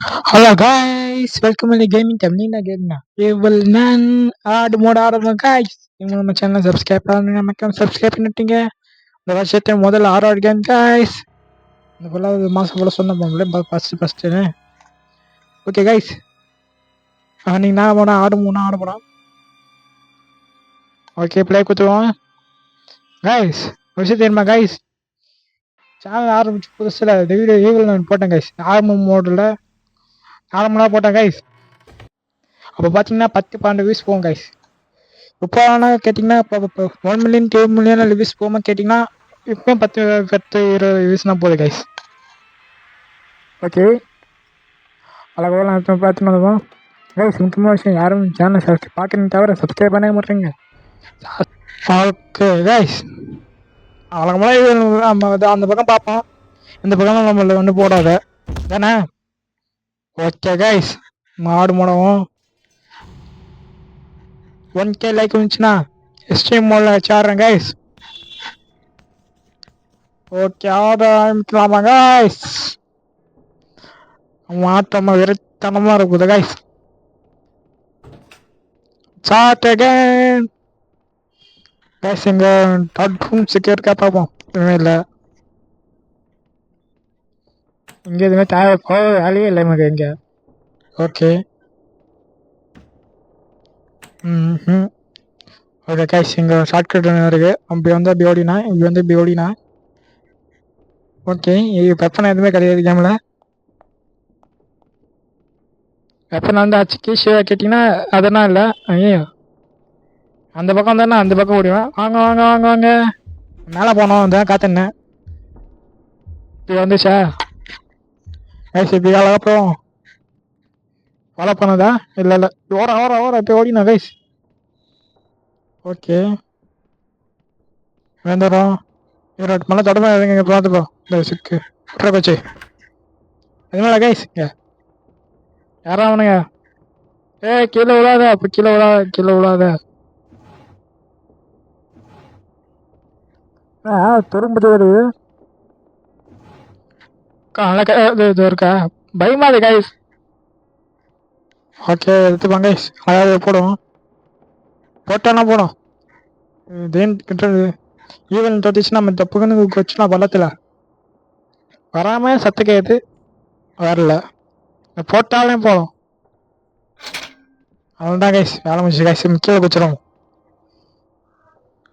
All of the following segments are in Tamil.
ஹலோ காய்ஸ் வெல்கம் பண்ணி கேமிங் டைம் நீங்க கேட்குங்க இவள் நான் ஆடு மோட ஆடுறோம் காய்ஸ் இவங்க நம்ம சேனல் சப்ஸ்கிரைப் பண்ணுங்க மக்கள் சப்ஸ்கிரைப் பண்ணிட்டீங்க இந்த வருஷத்தை முதல்ல ஆறாவது கேம் காய்ஸ் இந்த ஃபுல்லாக மாதம் ஃபுல்லாக சொன்ன போகல ஃபஸ்ட்டு ஃபஸ்ட்டு ஓகே காய்ஸ் நீங்கள் நான் போனால் ஆடு மூணு ஆடு போனோம் ஓகே ப்ளே கொடுத்துருவோம். காய்ஸ் ஒரு விஷயம் தெரியுமா காய்ஸ் சேனல் ஆரம்பிச்சு புதுசில் இந்த வீடியோ ஈவில் நான் போட்டேன் கைஸ் ஆர்மம் மோடில் ஆரம்பம்லாம் போட்டேன் கைஸ் அப்போ பார்த்தீங்கன்னா பத்து பன்னெண்டு வியூஸ் போகும் கைஸ் இப்போ ஆனால் கேட்டிங்கன்னா இப்போ இப்போ one million two million views போகாமல் கேட்டிங்கன்னா இப்போயும் பத்து பத்து இருபது வியூஸ்னா போகுது கைஸ் ஓகே அழகாக நான் இப்போ பார்த்துன்னு வந்தோம். கைஸ் முக்கியமான விஷயம் யாரும் சேனல் சப்ஸ்கிரைப் பார்க்குறீங்க தவிர சப்ஸ்கிரைப் பண்ணவே மாட்டேங்க. ஓகே கைஸ் வழக்கமாக இது நம்ம அந்த பக்கம் பார்ப்போம். இந்த பக்கம் நம்மள ஒன்று போடாத. தானே? ஓகே கைஸ் மாடு மூடவும். ஒன் கே லைக் வந்துச்சுன்னா ஸ்ட்ரீம் மோடில் வச்சாடுறேன் கைஸ் ஓகே ஆட ஆரம்பிக்கலாமா கைஸ் மாட்டமாக வெறித்தனமாக இருக்குது கைஸ் சாட் அகைன் கைஸ் இங்கே டட் ரூம் செக்யூர் பார்ப்போம் எதுவுமே இல்லை. இங்கே எதுவுமே தேவை போக வேலையே இல்லை நமக்கு இங்கே. ஓகே ம் ஓகே கேஷ் இங்கே ஷார்ட்கட் ஒன்று இருக்குது அப்படி வந்து அப்படி ஓடினா இப்படி வந்து இப்படி ஓடினா ஓகே இது வெப்பன் எதுவுமே கிடையாது கேமில் வெப்பன் வந்து அச்சுக்கு ஷிவா கேட்டிங்கன்னா அதெல்லாம் இல்லை. ஐயோ அந்த பக்கம் தானே அந்த பக்கம் ஓடிவேன் வாங்க வாங்க வாங்க வாங்க. மேலே போனோம் அந்த காத்துனேன் இப்படி வந்துச்சா? கைஸ் இப்படி அழகா அப்புறம் ஃபாலோ பண்ணதா? இல்லை இல்லை. ஓர ஓர ஓர இப்போ ஓடினா கைஸ் ஓகே வேந்தரம் ஈரோடு மலை தொடர்பு எதுங்க பார்த்துப்போம் இந்த சிக்கு. விட்ற போச்சு. எதுனால கைஸ் இங்கே. யாரா அவனுங்க? ஏ கீழே விழாத அப்போ கீழே விழாத கீழே விழாத. ஆ திரும்ப வருது இது இது இருக்கா பயமா கைஸ் ஓகே எடுத்துப்பாங்க கைஸ் அதாவது போடும் போட்டானா போடும். தேன் கிட்ட ஈவன் தொட்டிச்சு நம்ம தப்புக்குன்னு வச்சுலாம் பள்ளத்தில் வராம சத்து கேது வரல. போட்டாலே போதும். அவன்தான் கைஸ் வேலை முடிச்சு கைஸ் கீழே குச்சிடும்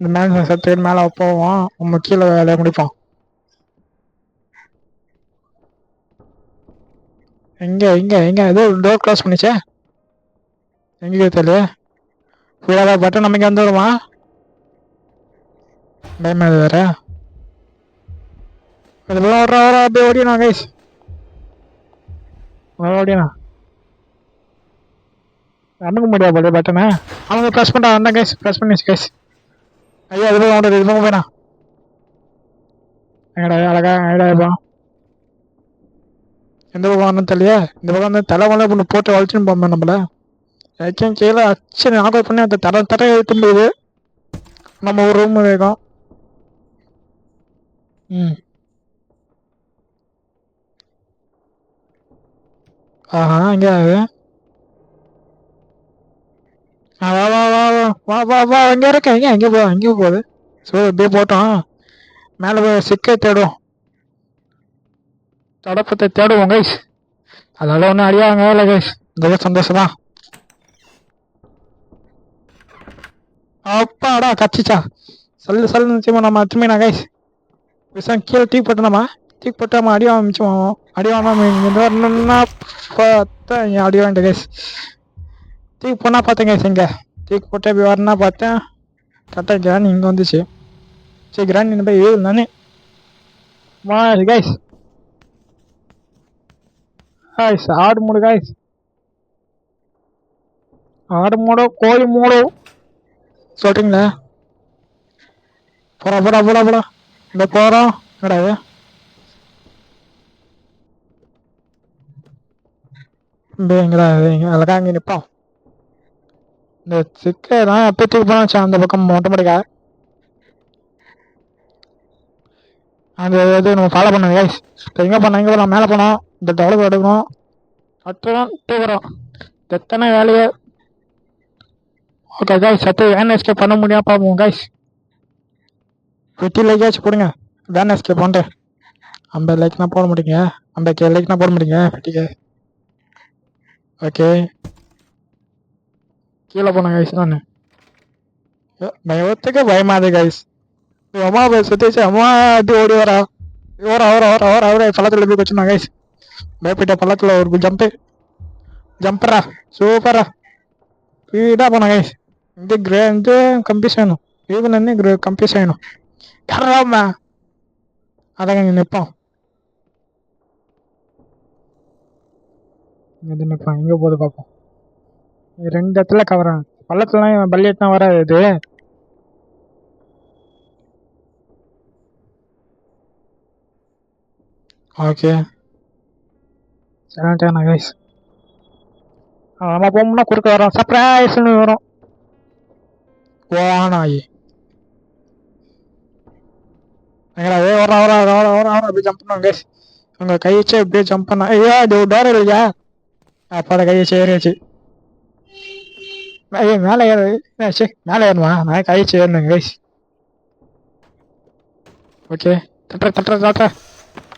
இந்த மேலே சத்து மேலே போவோம். நம்ம கீழே வேலையை முடிப்போம். எங்கே எங்கே எங்கே? ஏதோ டோர் க்ளோஸ் பண்ணிச்சே. எங்கே தெரியல ஃபுல்லாக பட்டன் நம்ம வந்து வருமா? பயமா இது வேற. இதெல்லாம் வர வர அப்படியே ஓடினா கைஸ் ஓடினா அணுக முடியாது போல பட்டனை அவங்க ப்ரெஸ் பண்ணிட்டா வந்தேன் கைஸ் ப்ரெஸ் பண்ணிச்சு கைஸ் ஐயா இது போக இது போக வேணாம் எங்கடா அழகா எங்கடா இப்போ எந்த பக்கம் வரணும் தெரியலையே? இந்த பக்கம் வந்து தலை மலை ஒன்று போட்டு வலிச்சுன்னு போமே நம்மள. ஏற்கனவே கீழே அச்சு ஆர்டர் பண்ணி அந்த தர தர எழுத்தும்போது நம்ம ஒரு ரூம் வேகம் ம். ஆஹா இங்கே ஆ, வா வா வா வா வா வா வா இங்கே இருக்க எங்கே எங்கே போ எங்கே போகுது. ஸோ இப்படியே போட்டோம். மேலே போய் சிக்க தேடுவோம் தடப்பத்தை தேடுவோம் கைஸ் அதனால ஒன்றும் அடியாங்க இல்லை கைஸ் இந்த சந்தோஷம் தான். அப்பாடா கச்சிச்சா சல்லு சல்லு நிச்சயமா நம்ம திரும்பினா கைஸ் விஷயம் கீழே தீக்கு போட்டோமா தீக்கு போட்டு அடி வாங்க அடி வாங்காம இங்கே வரணும்னா பார்த்தா இங்கே அடி வாங்கிட்ட கைஸ் தூக்கி போனால் பார்த்தேன் கைஸ் இங்கே. தீக்கு போட்டு போய் வரணும்னா பார்த்தேன். கரெக்டாக கிராண்ட் இங்கே வந்துச்சு. சரி கிராண்ட் இந்த போய் ஏழு நானே. வா கைஸ் காய்ஸ் ஆடு மூடு காய்ஸ் ஆடு மூடோ கோழி மூடோ. சொல்றீங்களா? போடா போடா போடா போடா. இந்த போகிறோம் கிடையாது எங்கடா அழகா அங்கே நிற்போம் இந்த சிக்கை எப்போ தூக்கி போனா அந்த பக்கம் மொட்டை மாடிக்கா அந்த இது நம்ம ஃபாலோ பண்ணோம் கைஸ் இப்போ எங்கே போனோம் எங்கே போனோம் மேலே போனோம் இந்த டெவலப் எடுக்கணும். அப்புறம் தூக்குறோம் எத்தனை வேலையை? ஓகே கைஸ் சத்து வேன் எஸ்கேப் பண்ண முடியாம பார்ப்போம் கைஸ் ஃபிஃப்டி லைக்காச்சும் போடுங்க. வேன் எஸ்கேப் பண்ணிட்டு. ஐம்பது லைக்னா போட மாட்டீங்க. ஐம்பது கே லைக்னா போட மாட்டீங்க. ஃபிஃப்டிக்கு ஓகே கீழே போனேன் கைஸ் நான். பயத்துக்கு பயமாது கைஸ் அம்மா போய் சுத்திச்சு அம்மா அப்படி ஓடி வரா ஓர ஓர ஓர ஓர ஓர பள்ளத்தில் போய் வச்சுனா கைஸ் பயப்பட்ட பள்ளத்தில் ஒரு ஜம்ப்பு ஜம்பரா சூப்பரா ஸ்பீடாக போனா கைஸ் இந்த கிரே இந்த கம்பியூஸ் வேணும் ஈவன் வந்து கிரே கம்பிஸ் வேணும் கராமா அதான் இங்கே நிற்போம் இது நிற்பான் எங்கே போகுது பார்ப்போம் ரெண்டு இடத்துல கவரான் பள்ளத்துலாம் பல்லியட்னா வராது. இது ஓகே சரிட்டாண்ணா கைஸ் நம்ம போகணும்னா குறுக்க வரோம். சர்ப்ரைஸ்னு வரும். ஓனாயி எங்கடா ஏ வர வர வர வர வர அப்படியே ஜம்ப் பண்ணோம் கைஸ் உங்க கை வச்சு அப்படியே ஜம்ப் பண்ணா ஐயா இது டோர் இல்லையா அப்போ கை வச்சு ஏறியாச்சு. ஐயோ மேலே ஏறு என்னாச்சு மேலே ஏறணுமா நான் கை வச்சு ஏறணுங்க கைஸ் ஓகே தட்டுற தட்டுற தட்டுற.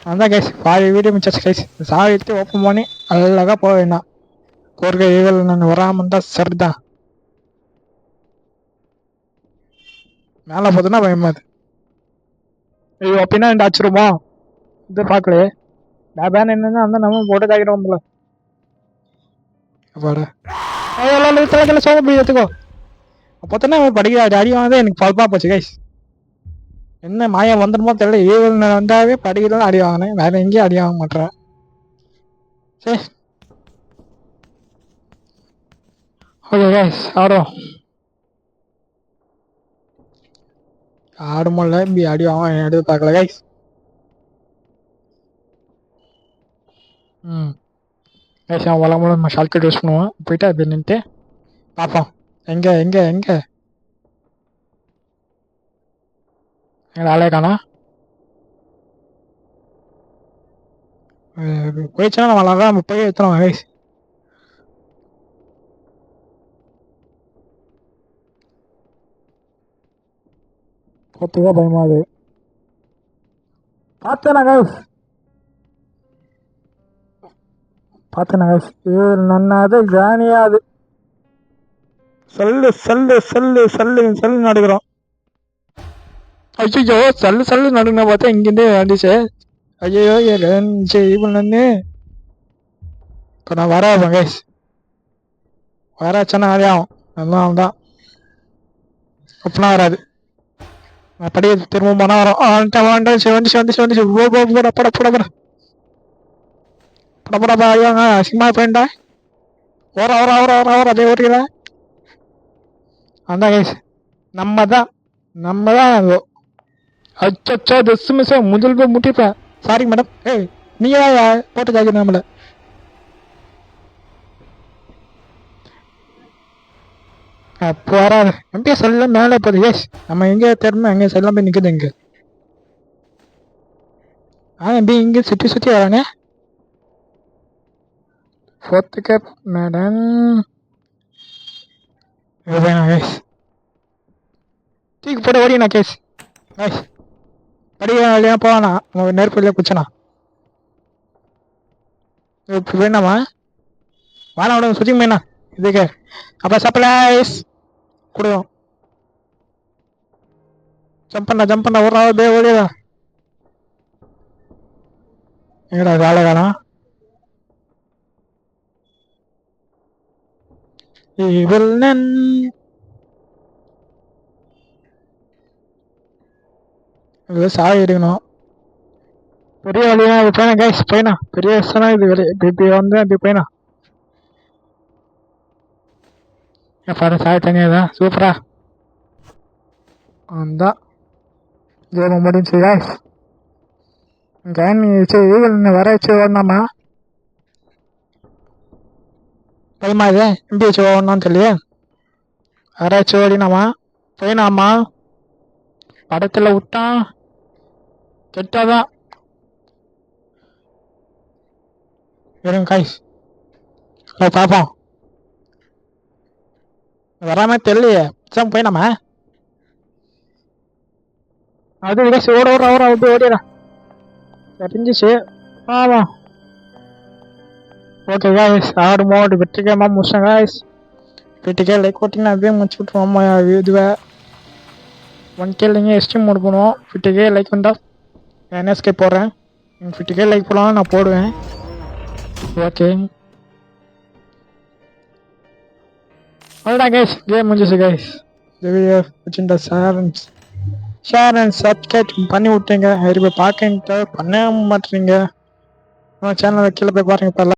அதான் கைஸ் பாதி வீடியோ மிச்சாச்சு கைஸ் சாவி எடுத்து ஓப்பன் பண்ணி அழகாக போக வேண்டாம். கோர்க்க ஈவல் நான் வராமல் இருந்தால் சரிதான். மேலே பார்த்தோன்னா பயமாது ஐயோ அப்படின்னா ரெண்டு அடிச்சிருமோ இது பார்க்கலையே. டேபேன் என்னன்னா அந்த நம்ம போட்டு தாக்கிடுவோம்ல அப்பாடா ஐயோ தலை தலை சோக போய் எடுத்துக்கோ அப்போ தானே படிக்கிற அடி வாங்க எனக்கு பல்பா போச்சு கைஸ் என்ன மாயம் வந்துடுமோ தெரியல. ஈவல் வந்தாவே படிக்கிறதும் அடி வாங்கினேன். வேற எங்கேயும் அடி வாங்க மாட்டேன் சரி ஓகே கைஸ் ஆடுமோ இல்லை இப்படி அடி வாங்க எடுத்து பார்க்கல கைஸ் ம். கைஸ் அவன் வளமுள்ள நம்ம ஷார்ட்கட் யூஸ் பண்ணுவோம். போயிட்டு அப்படி நின்றுட்டு பார்ப்போம். எங்கே எங்கே எங்கே? எங்களை ஆளே காணா போயிடுச்சுன்னா நம்ம அழகாக நம்ம போய் எடுத்துருவோம் கைஸ் பார்த்துக்கோ பயமாது பார்த்தேனா கைஸ் பார்த்தேனா கைஸ் இது நன்னாது ஜானியாது சொல்லு சொல்லு சொல்லு சொல்லு சொல்லு நடுக்கிறோம் ஐயோ சல்லு சல்லு நடுங்க பார்த்தா இங்கேருந்தே வந்துச்சு ஐயோ இருந்துச்சு இவன் இப்போ நான் வரேன் கைஸ் வராச்சுன்னா ஆகும். அதெல்லாம் தான் அப்படின்னா வராது. நான் படிய திரும்ப போனால் வரும். ஆ வந்துட்டேன் சிவந்து சிவந்து சிவந்து ஓ போ போட போட போட போட. போட போட சினிமா போயிட்டா. ஓர ஓர ஓர ஓர ஓர அதே ஓட்டிக்கிறேன் அந்த கைஸ் நம்ம தான். நம்ம தான் அச்சோ தஸ் மிஸ் முதல் போய் முட்டிப்பேன் சாரி மேடம் ஏய் நீங்க தான் போட்டு காய்க்கணும் நம்மள அப்போ வராது எம்பியா செல்லம் மேலே போகுது எஸ் நம்ம எங்கே தேடணும் அங்கே செல்லம் போய் நிற்குது இங்கே. ஆ எம்பி இங்கே சுற்றி சுற்றி வராங்க ஃபோர்த்து கேப் மேடம் வேணாம் கேஸ் தூக்கி போட ஓடினா கேஸ். கேஸ் படிக்க வழியா போவானா உங்க நெருப்பு குச்சனா. இப்போ வேணாமா வாடா விட சுற்றி வேணா இதுக்கு அப்போ சப்ளைஸ் கொடுக்கும் ஜம்ப் பண்ணா ஜம்ப் பண்ணா ஒரு பே ஓடியதா எங்கடா வேலை காணோம்? இவள் நன் இது சாய் எடுக்கணும். பெரிய வழியா இது போயினா கேஸ் போயினா. பெரிய விஷயம் இது வெளியே இப்படி இப்படி வந்து அப்படி போயினா. பாரு சாய் தனியாக தான் சூப்பரா அந்த கேம் முடிஞ்சு கைஸ் கேம் வச்சு ஈவல் வர வச்சு ஓடனாமா? பயமா இது? எப்படி வச்சு ஓடணும்னு தெரியல வர வச்சு ஓடினாமா? போயினாமா? படத்தில் விட்டான். கெட்டாதான் வெறும் காய்ஸ் ஹலோ பார்ப்போம் வராம தெரியலையே. எக்ஸாம் போய் நம்ம. அது விட ஓட ஓட ஓட விட்டு ஓடிடா தெரிஞ்சிச்சு. ஆமாம் ஓகே காய்ஸ் ஆடு மோடு வெற்றிகரமாக முடிச்சேன் காய்ஸ் வீட்டுக்கே லைக் ஓட்டிங்கன்னா அப்படியே முடிச்சு விட்ருவோம் இதுவை. ஒன் கே இல்லைங்க எஸ்டி மோடு பண்ணுவோம் ஃபிஃப்டிக்கே லைக் வந்தா என்எஸ்கே போடுறேன். ஃபிஃப்டி லைக் போடலாம் நான் போடுவேன். ஓகே அவ்வளோதான் கைஸ் கேம் முடிஞ்சிச்சு கைஸ் இந்த வீடியோ வச்சுருந்தா share and share and subscribe பண்ணி விட்டுங்க நிறைய பேர் பார்க்க பண்ண மாட்டீங்க. சேனலில் கீழே போய் பாருங்க